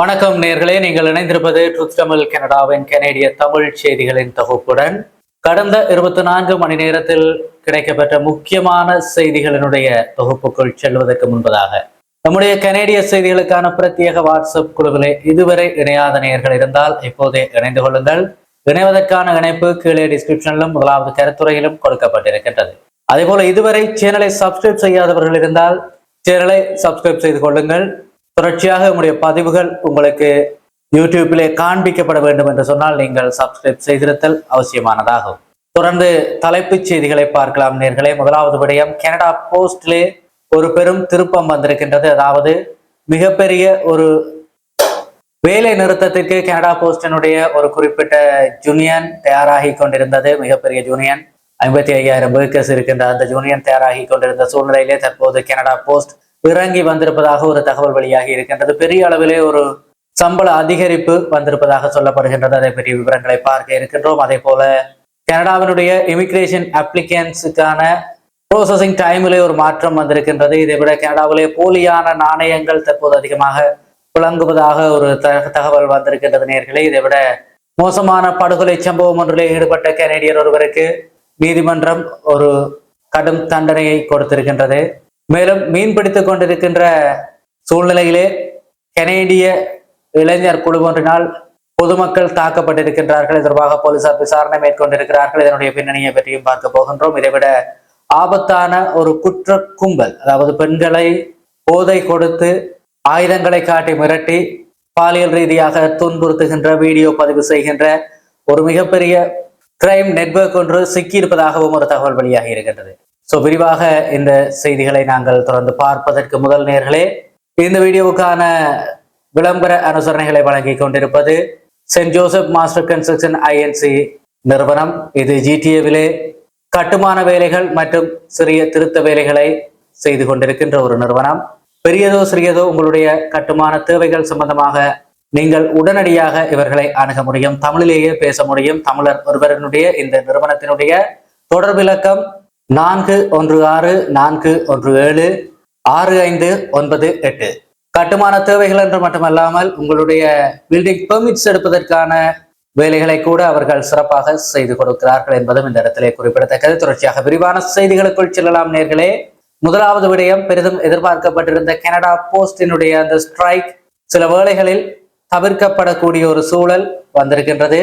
வணக்கம் நேர்களே நீங்கள் இணைந்திருப்பது ட்ரூத் தமிழ் கனடாவின் கனேடிய தமிழ் செய்திகளின் தொகுப்புடன். கடந்த இருபத்தி நான்கு மணி நேரத்தில் கிடைக்கப்பெற்ற முக்கியமான செய்திகளினுடைய தொகுப்புக்குள் செல்வதற்கு முன்பதாக நம்முடைய கனேடிய செய்திகளுக்கான பிரத்யேக வாட்ஸ்அப் குழுவிலே இதுவரை இணையாத நேர்கள் இருந்தால் இப்போதே இணைந்து கொள்ளுங்கள். இணைவதற்கான இணைப்பு கீழே டிஸ்கிரிப்ஷனிலும் முதலாவது கருத்துறையிலும் கொடுக்கப்பட்டிருக்கின்றது. அதேபோல இதுவரை சேனலை சப்ஸ்கிரைப் செய்யாதவர்கள் இருந்தால் சேனலை சப்ஸ்கிரைப் செய்து கொள்ளுங்கள். தொடர்ச்சியாக உங்களுடைய பதிவுகள் உங்களுக்கு யூடியூப்பிலே காண்பிக்கப்பட வேண்டும் என்று சொன்னால் நீங்கள் சப்ஸ்கிரைப் செய்திருத்தல் அவசியமானதாகும். தொடர்ந்து தலைப்புச் செய்திகளை பார்க்கலாம் நேர்களே. முதலாவது விடயம் கனடா போஸ்டிலே ஒரு பெரும் திருப்பம் வந்திருக்கின்றது. அதாவது மிகப்பெரிய ஒரு வேலை நிறுத்தத்திற்கு கனடா போஸ்டினுடைய ஒரு குறிப்பிட்ட ஜூனியன் தயாராகி கொண்டிருந்தது. மிகப்பெரிய ஜூனியன். ஐம்பத்தி ஐயாயிரம் பேக்கர்ஸ் இருக்கின்ற அந்த ஜூனியன் தயாராகி கொண்டிருந்த சூழ்நிலையிலே தற்போது கனடா போஸ்ட் இறங்கி வந்திருப்பதாக ஒரு தகவல் வெளியாகி இருக்கின்றது. பெரிய அளவிலே ஒரு சம்பள அதிகரிப்பு வந்திருப்பதாக சொல்லப்படுகின்றது. அதை பற்றிய விவரங்களை பார்க்க இருக்கின்றோம். அதே போல கனடாவினுடைய இமிகிரேஷன் அப்ளிகன்ஸுக்கான ப்ரோசஸிங் டைமிலே ஒரு மாற்றம் வந்திருக்கின்றது. இதை விட கனடாவிலே போலியான நாணயங்கள் தற்போது அதிகமாக விளங்குவதாக ஒரு தகவல் வந்திருக்கின்றது நேர்களே. இதை விட மோசமான படுகொலை சம்பவம் ஒன்றிலே ஈடுபட்ட கனேடியர் ஒருவருக்கு நீதிமன்றம் ஒரு கடும் தண்டனையை கொடுத்திருக்கின்றது. மேலும் மீன் பிடித்துக் கொண்டிருக்கின்ற சூழ்நிலையிலே கனேடிய இளைஞர் குழு ஒன்றினால் பொதுமக்கள் தாக்கப்பட்டிருக்கின்றார்கள். இதற்காக தொடர்பாக போலீசார் விசாரணை மேற்கொண்டிருக்கிறார்கள். இதனுடைய பின்னணியை பற்றியும் பார்க்க போகின்றோம். இதைவிட ஆபத்தான ஒரு குற்ற கும்பல் அதாவது பெண்களை போதை கொடுத்து ஆயுதங்களை காட்டி மிரட்டி பாலியல் ரீதியாக துன்புறுத்துகின்ற வீடியோ பதிவு செய்கின்ற ஒரு மிகப்பெரிய கிரைம் நெட்வொர்க் ஒன்று சிக்கியிருப்பதாகவும் ஒரு தகவல் வெளியாகி இருக்கின்றது. ஸோ விரிவாக இந்த செய்திகளை நாங்கள் தொடர்ந்து பார்ப்பதற்கு முதல் நேர்களே இந்த வீடியோவுக்கான விளம்பர அனுசரணைகளை வழங்கி கொண்டிருப்பது Saint Joseph Master Construction INC நிறுவனம். இது ஜிடிஏவிலே கட்டுமான வேலைகள் மற்றும் சிறிய திருத்த வேலைகளை செய்து கொண்டிருக்கின்ற ஒரு நிறுவனம். பெரியதோ சிறியதோ உங்களுடைய கட்டுமான தேவைகள் சம்பந்தமாக நீங்கள் உடனடியாக இவர்களை அணுக முடியும். தமிழிலேயே பேச முடியும். தமிழர் ஒருவரனுடைய இந்த நிறுவனத்தினுடைய தொடர்பிலக்கம் நான்கு ஒன்று ஆறு நான்கு ஒன்று ஏழு ஆறு ஐந்து ஒன்பது எட்டு. கட்டுமான தேவைகள் என்று மட்டுமல்லாமல் உங்களுடைய பில்டிங் பெர்மிட்ஸ் எடுப்பதற்கான வேலைகளை கூட அவர்கள் சிறப்பாக செய்து கொடுக்கிறார்கள் என்பதும் இந்த இடத்திலே குறிப்பிடத்தக்கது. தொடர்ச்சியாக விரிவான செய்திகளுக்குள் செல்லலாம் நேர்களே. முதலாவது விடயம் பெரிதும் எதிர்பார்க்கப்பட்டிருந்த கனடா போஸ்டினுடைய அந்த ஸ்ட்ரைக் சில வேளைகளில் தவிர்க்கப்படக்கூடிய ஒரு சூழல் வந்திருக்கின்றது.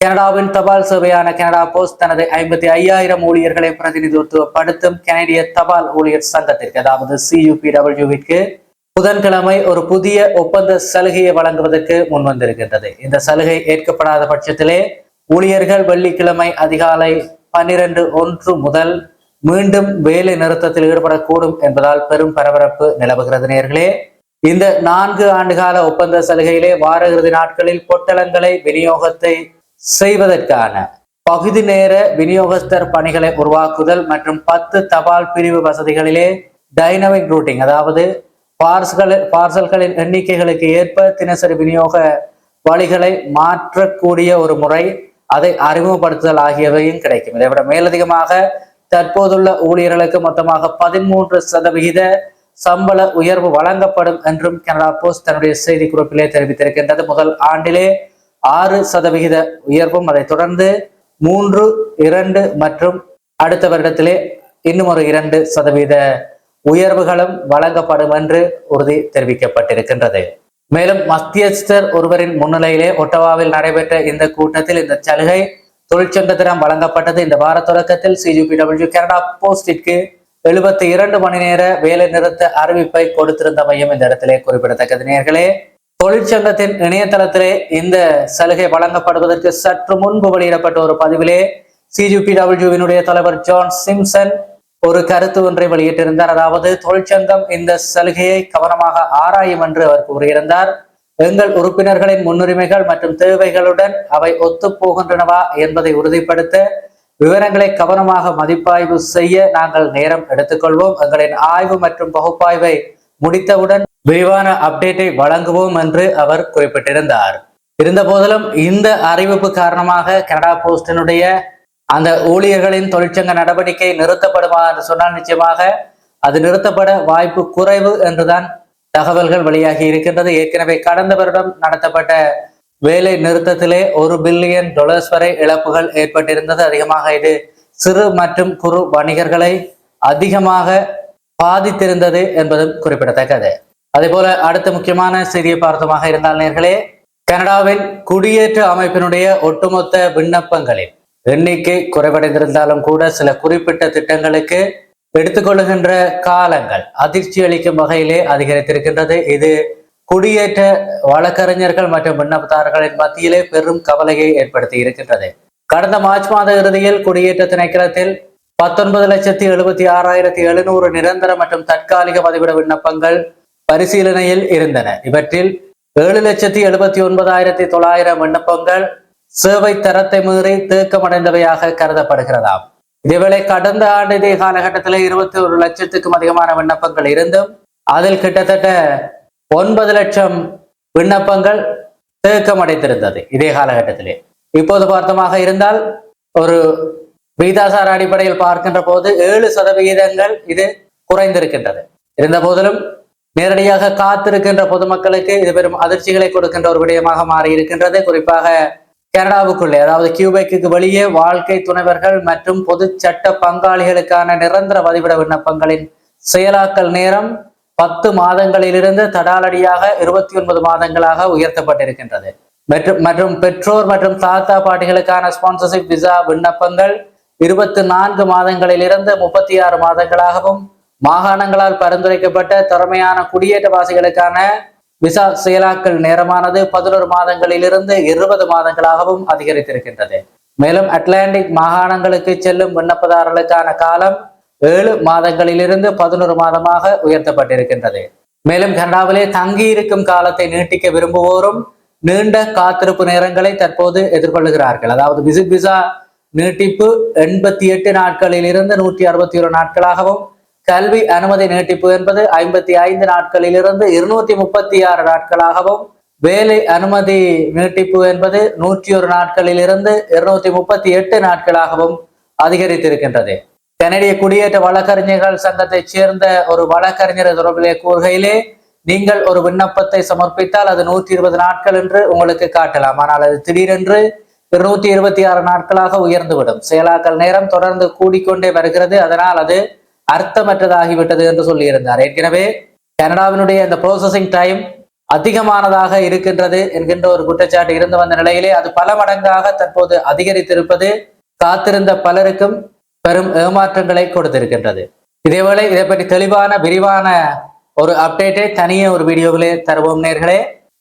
கனடாவின் தபால் சேவையான கனடா போஸ்ட் தனது ஐம்பத்தி ஐயாயிரம் ஊழியர்களை பிரதிநிதித்துவப்படுத்தும் கனடிய தபால் ஊழியர் சங்கத்திற்கு அதாவது சியூபிடபிள்யூவிற்கு புதன்கிழமை ஒரு புதிய ஒப்பந்த சலுகையை வழங்குவதற்கு முன்வந்திருக்கின்றது. இந்த சலுகை ஏற்கப்படாத பட்சத்திலே ஊழியர்கள் வெள்ளிக்கிழமை அதிகாலை பன்னிரண்டு ஒன்று முதல் மீண்டும் வேலை நிறுத்தத்தில் ஈடுபடக்கூடும் என்பதால் பெரும் பரபரப்பு நிலவுகிறது நேர்களே. இந்த நான்கு ஆண்டுகால ஒப்பந்த சலுகையிலே வார இறுதி நாட்களில் பொட்டலங்களை விநியோகத்தை செய்வதற்கான பகுதி நேர விநியோகஸ்தர் பணிகளை உருவாக்குதல் மற்றும் பத்து தபால் பிரிவு வசதிகளிலே டைனமிக் ரூட்டிங் அதாவது பார்சல்கள் பார்சல்களின் எண்ணிக்கைகளுக்கு ஏற்ப தினசரி விநியோக வழிகளை மாற்றக்கூடிய ஒரு முறை அதை அறிமுகப்படுத்துதல் ஆகியவையும் கிடைக்கும். இதை விட மேலதிகமாக தற்போதுள்ள ஊழியர்களுக்கு மொத்தமாக பதிமூன்று சதவிகித சம்பள உயர்வு வழங்கப்படும் என்றும் கனடா போஸ்ட் தன்னுடைய செய்தி குறிப்பிலே தெரிவித்திருக்கின்றது. முதல் ஆண்டிலே ஆறு சதவிகித உயர்வும் அதை தொடர்ந்து மூன்று இரண்டு மற்றும் அடுத்த வருடத்திலே இன்னும் ஒரு இரண்டு சதவீத உயர்வுகளும் வழங்கப்படும் என்று உறுதி தெரிவிக்கப்பட்டிருக்கின்றது. மேலும் மத்தியஸ்தர் ஒருவரின் முன்னிலையிலே ஒட்டவாவில் நடைபெற்ற இந்த கூட்டத்தில் இந்த சலுகை தொழிற்சங்கத்திடம் வழங்கப்பட்டது. இந்த வார தொடக்கத்தில் சிஜிபிடபிள்யூ கனடா போஸ்டிற்கு எழுபத்தி இரண்டு மணி நேர வேலை நிறுத்த அறிவிப்பை கொடுத்திருந்தமையும் இந்த இடத்திலே குறிப்பிடத்தக்கது. நேர்களே தொழிற்சங்கத்தின் இணையதளத்திலே இந்த சலுகை வழங்கப்படுவதற்கு சற்று முன்பு வெளியிடப்பட்ட ஒரு பதிவிலே சிஜிபிடபிள்யூவினுடைய தலைவர் ஜான் சிம்சன் ஒரு கருத்து ஒன்றை வெளியிட்டிருந்தார். அதாவது தொழிற்சங்கம் இந்த சலுகையை கவனமாக ஆராயும் என்று அவர் கூறியிருந்தார். எங்கள் உறுப்பினர்களின் முன்னுரிமைகள் மற்றும் தேவைகளுடன் அவை ஒத்து போகின்றனவா என்பதை உறுதிப்படுத்த விவரங்களை கவனமாக மதிப்பாய்வு செய்ய நாங்கள் நேரம் எடுத்துக்கொள்வோம். எங்களின் ஆய்வு மற்றும் பகுப்பாய்வை முடித்தவுடன் விரிவான அப்டேட்டை வழங்குவோம் என்று அவர் குறிப்பிட்டிருந்தார். இருந்த போதிலும் இந்த அறிவிப்பு காரணமாக கனடா போஸ்டினுடைய அந்த ஊழியர்களின் தொழிற்சங்க நடவடிக்கை நிறுத்தப்படுமா என்று சொன்னால் நிச்சயமாக அது நிறுத்தப்பட வாய்ப்பு குறைவு என்றுதான் தகவல்கள் வெளியாகி இருக்கின்றது. ஏற்கனவே கடந்த வருடம் நடத்தப்பட்ட வேலை நிறுத்தத்திலே ஒரு பில்லியன் டாலர்ஸ் வரை இழப்புகள் ஏற்பட்டிருந்தது. அதிகமாக இது சிறு மற்றும் குறு வணிகர்களை அதிகமாக பாதித்திருந்தது என்பதும் குறிப்பிடத்தக்கது. அதே போல அடுத்த முக்கியமான செய்தியை பார்த்தமாக இருந்தால் நேர்களே கனடாவின் குடியேற்ற அமைப்பினுடைய ஒட்டுமொத்த விண்ணப்பங்களில் எண்ணிக்கை குறைவடைந்திருந்தாலும் கூட சில குறிப்பிட்ட திட்டங்களுக்கு எடுத்துக்கொள்ளுகின்ற காலங்கள் அதிர்ச்சி அளிக்கும் வகையிலே அதிகரித்திருக்கின்றது. இது குடியேற்ற வழக்கறிஞர்கள் மற்றும் விண்ணப்பதாரர்களின் மத்தியிலே பெரும் கவலையை ஏற்படுத்தி இருக்கின்றது. கடந்த மார்ச் மாத இறுதியில் குடியேற்ற திணைக்களத்தில் பத்தொன்பது லட்சத்தி எழுபத்தி ஆறாயிரத்தி எழுநூறு நிரந்தர மற்றும் தற்காலிக பதிவிட விண்ணப்பங்கள் பரிசீலனையில் இருந்தன. இவற்றில் ஏழு லட்சத்தி எழுபத்தி ஒன்பதாயிரத்தி தொள்ளாயிரம் விண்ணப்பங்கள் சேவை தரத்தை மீறி தேக்கமடைந்தவையாக கருதப்படுகிறதாம். இதேவேளை கடந்த ஆண்டு இதே காலகட்டத்தில் இருபத்தி ஒரு லட்சத்துக்கும் அதிகமான விண்ணப்பங்கள் இருந்தும் அதில் கிட்டத்தட்ட ஒன்பது லட்சம் விண்ணப்பங்கள் தேக்கமடைந்திருந்தது இதே காலகட்டத்திலே. இப்போது பார்த்தமாக இருந்தால் ஒரு விகிதாசார அடிப்படையில் பார்க்கின்ற போது ஏழு சதவிகிதங்கள் இது குறைந்திருக்கின்றது. இருந்த போதிலும் நேரடியாக காத்திருக்கின்ற பொதுமக்களுக்கு இது பெரும் அதிர்ச்சிகளை கொடுக்கின்ற ஒரு விடயமாக மாறி இருக்கின்றது குறிப்பாக கனடாவுக்குள்ளே அதாவது கியூபெக்கு வெளியே வாழ்க்கை துணைவர்கள் மற்றும் பொது சட்ட பங்காளிகளுக்கான நிரந்தர பதிவிட விண்ணப்பங்களின் செயலாக்கல் நேரம் பத்து மாதங்களிலிருந்து தடாலடியாக இருபத்தி ஒன்பது மாதங்களாக உயர்த்தப்பட்டிருக்கின்றது. மற்றும் மற்றும் பெற்றோர் மற்றும் தாத்தா பாட்டிகளுக்கான ஸ்பான்சர்ஷிப் விசா விண்ணப்பங்கள் இருபத்தி நான்கு மாதங்களிலிருந்து முப்பத்தி ஆறு மாதங்களாகவும் மாகாணங்களால் பரிந்துரைக்கப்பட்ட திறமையான குடியேற்றவாசிகளுக்கான விசா செயலாக்கல் நேரமானது பதினோரு மாதங்களிலிருந்து இருபது மாதங்களாகவும் அதிகரித்திருக்கின்றது. மேலும் அட்லாண்டிக் மாகாணங்களுக்கு செல்லும் விண்ணப்பதாரர்களுக்கான காலம் ஏழு மாதங்களிலிருந்து பதினோரு மாதமாக உயர்த்தப்பட்டிருக்கின்றது. மேலும் கனடாவிலே தங்கியிருக்கும் காலத்தை நீட்டிக்க விரும்புவோரும் நீண்ட காத்திருப்பு நேரங்களை தற்போது எதிர்கொள்ளுகிறார்கள். அதாவது விசிட் விசா நீட்டிப்பு எண்பத்தி எட்டு நாட்களில் இருந்து நூற்றி அறுபத்தி ஒரு நாட்களாகவும் கல்வி அனுமதி நீட்டிப்பு என்பது ஐம்பத்தி ஐந்து நாட்களிலிருந்து இருநூத்தி முப்பத்தி ஆறு நாட்களாகவும் வேலை அனுமதி நீட்டிப்பு என்பது நூற்றி ஒரு நாட்களில் இருந்து இருநூத்தி முப்பத்தி எட்டு நாட்களாகவும் அதிகரித்திருக்கின்றது. கனடிய குடியேற்ற வழக்கறிஞர்கள் சங்கத்தைச் சேர்ந்த ஒரு வழக்கறிஞர் தொடர்பிலே கூறுகையிலே நீங்கள் ஒரு விண்ணப்பத்தை சமர்ப்பித்தால் அது நூற்றி இருபது நாட்கள் என்று உங்களுக்கு காட்டலாம். ஆனால் அது திடீரென்று இருநூத்தி இருபத்தி ஆறு நாட்களாக உயர்ந்துவிடும். செயலாக்கல் நேரம் தொடர்ந்து கூடிக்கொண்டே வருகிறது. அதனால் அது அர்த்தமற்றதாகிவிட்டது என்று சொல்லியிருந்தார். ஏற்கனவே கனடாவினுடைய அந்த ப்ரோசஸிங் டைம் அதிகமானதாக இருக்கின்றது என்கின்ற ஒரு குற்றச்சாட்டு இருந்து வந்த நிலையிலே அது பல மடங்காக தற்போது அதிகரித்திருப்பது காத்திருந்த பலருக்கும் பெரும் ஏமாற்றங்களை கொடுத்திருக்கின்றது. இதேவேளை இதை பற்றி தெளிவான விரிவான ஒரு அப்டேட்டை தனியே ஒரு வீடியோவிலே தருவோம் நேர்களே.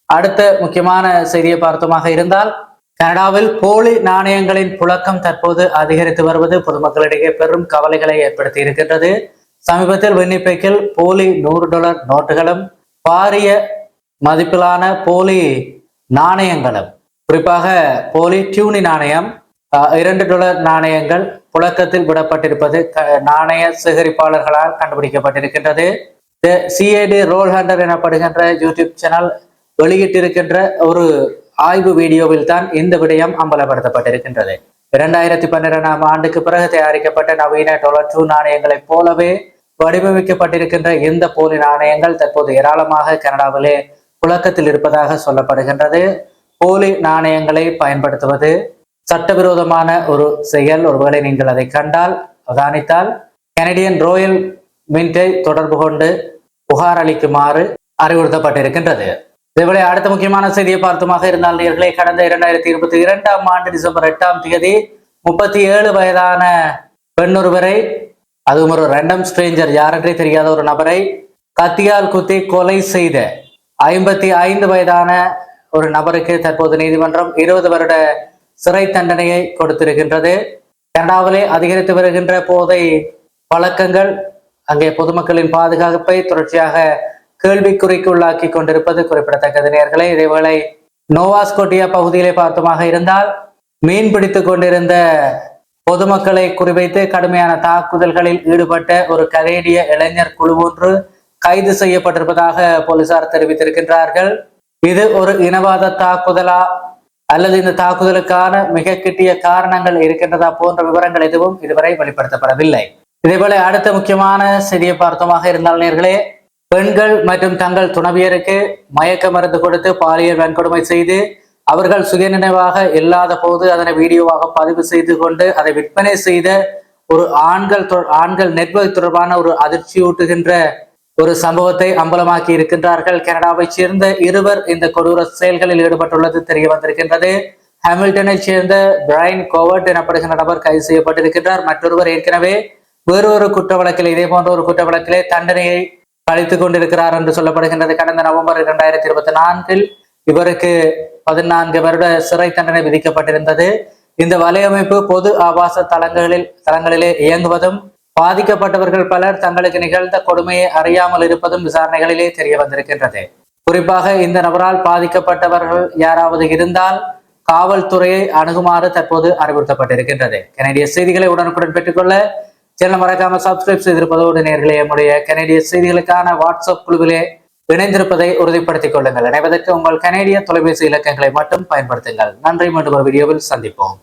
அடுத்த முக்கியமான செய்தியை பார்த்தோமாக இருந்தால் கனடாவில் போலி நாணயங்களின் புழக்கம் தற்போது அதிகரித்து வருவது பொதுமக்களிடையே பெரும் கவலைகளை ஏற்படுத்தி இருக்கின்றது. சமீபத்தில் விண்ணப்பிக்கில் போலி நூறு டாலர் நோட்டுகளும் பாரிய மதிப்பிலான போலி நாணயங்களும் குறிப்பாக போலி டியூனி நாணயம் இரண்டு டாலர் நாணயங்கள் புழக்கத்தில் விடப்பட்டிருப்பது க- நாணய சேகரிப்பாளர்களால் கண்டுபிடிக்கப்பட்டிருக்கின்றது. சிஏடி ரோல் ஹண்டர் எனப்படுகின்ற யூடியூப் சேனல் வெளியிட்டிருக்கின்ற ஒரு ஆய்வு வீடியோவில் தான் இந்த விடயம் அம்பலப்படுத்தப்பட்டிருக்கின்றது. இரண்டாயிரத்தி பன்னிரெண்டாம் ஆண்டுக்கு பிறகு தயாரிக்கப்பட்ட நவீன டொலர் டூ நாணயங்களைப் போலவே வடிவமைக்கப்பட்டிருக்கின்ற இந்த போலி நாணயங்கள் தற்போது ஏராளமாக கனடாவிலே புழக்கத்தில் இருப்பதாக சொல்லப்படுகின்றது. போலி நாணயங்களை பயன்படுத்துவது சட்டவிரோதமான ஒரு செயல். ஒருவேளை நீங்கள் அதை கண்டால் அவதானித்தால் கனடியன் ரோயல் மின்டை தொடர்பு கொண்டு புகார் அளிக்குமாறு அறிவுறுத்தப்பட்டிருக்கின்றது. இதேவேளை அடுத்த முக்கியமான செய்தியை பார்த்துமாக இருந்தால் நேர்களே கடந்த இரண்டாயிரத்தி இருபத்தி இரண்டாம் ஆண்டு டிசம்பர் எட்டாம் தேதி முப்பத்தி ஏழு வயதான பெண்ணொருவரை அதுவும் ஒரு ரெண்டம் ஸ்ட்ரேஞ்சர் யாரென்றே தெரியாத ஒரு நபரை கத்தியால் குத்தி கொலை செய்த ஐம்பத்தி ஐந்து வயதான ஒரு நபருக்கு தற்போது நீதிமன்றம் இருபது வருட சிறை தண்டனையை கொடுத்திருக்கின்றது. கனடாவிலே அதிகரித்து வருகின்ற போதை பழக்கங்கள் அங்கே பொதுமக்களின் பாதுகாப்பை தொடர்ச்சியாக கேள்விக்குறிக்கு உள்ளாக்கி கொண்டிருப்பது குறிப்பிடத்தக்கது. நேர்களை இதேவேளை நோவாஸ்கோட்டியா பகுதியிலே பார்த்தோமாக இருந்தால் மீன் பிடித்துக் கொண்டிருந்த பொதுமக்களை குறிவைத்து கடுமையான தாக்குதல்களில் ஈடுபட்ட ஒரு கனேடிய இளைஞர் குழு ஒன்று கைது செய்யப்பட்டிருப்பதாக போலீசார் தெரிவித்திருக்கின்றார்கள். இது ஒரு இனவாத தாக்குதலா அல்லது இந்த தாக்குதலுக்கான மிக கிட்டிய காரணங்கள் இருக்கின்றதா போன்ற விவரங்கள் எதுவும் இதுவரை வெளிப்படுத்தப்படவில்லை. இதேபோல அடுத்த முக்கியமான செய்தியை பார்த்தோமாக இருந்தால் நேர்களே பெண்கள் மற்றும் தங்கள் துணவியருக்கு மயக்க மருந்து கொடுத்து பாலியல் வன்கொடுமை செய்து அவர்கள் சுயநினைவாக இல்லாத போது அதனை வீடியோவாக பதிவு செய்து கொண்டு அதை விற்பனை செய்த ஒரு ஆண்கள் ஆண்கள் நெட்வொர்க் தொடர்பான ஒரு அதிர்ச்சியூட்டுகின்ற ஒரு சம்பவத்தை அம்பலமாக்கி இருக்கின்றார்கள். கனடாவைச் சேர்ந்த இருவர் இந்த கொடூர செயல்களில் ஈடுபட்டுள்ளது தெரிய வந்திருக்கின்றது. ஹாமில்டனைச் சேர்ந்த பிரைன் கோவர்ட் எனப்படுகின்ற நபர் கைது செய்யப்பட்டிருக்கின்றார். மற்றொருவர் ஏற்கனவே வேறொரு குற்ற வழக்கில் இதே போன்ற ஒரு குற்ற வழக்கிலே தண்டனையை கழித்துக் கொண்டிருக்கிறார் என்று சொல்லப்படுகின்றது. கடந்த நவம்பர் இரண்டாயிரத்தி இருபத்தி நான்கில் இவருக்கு பதினான்கு வருட சிறை தண்டனை விதிக்கப்பட்டிருந்தது. இந்த வலையமைப்பு பொது ஆபாச தளங்களில் தளங்களிலே இயங்குவதும் பாதிக்கப்பட்டவர்கள் பலர் தங்களுக்கு நிகழ்ந்த கொடுமையை அறியாமல் இருப்பதும் விசாரணைகளிலே தெரிய வந்திருக்கின்றது. குறிப்பாக இந்த நபரால் பாதிக்கப்பட்டவர்கள் யாராவது இருந்தால் காவல்துறையை அணுகுமாறு தற்போது அறிவுறுத்தப்பட்டிருக்கின்றது. கனடிய செய்திகளை உடனுக்குடன் பெற்றுக்கொள்ள சேனல் மறக்காம சப்ஸ்கிரைப் செய்திருப்பதோடு நேர்களை நம்முடைய கனேடிய செய்திகளுக்கான வாட்ஸ்அப் குழுவிலே இணைந்திருப்பதை உறுதிப்படுத்திக் கொள்ளுங்கள். இணைவதற்கு உங்கள் கனேடிய தொலைபேசி இலக்கங்களை மட்டும் பயன்படுத்துங்கள். நன்றி மீண்டும் ஒரு வீடியோவில் சந்திப்போம்.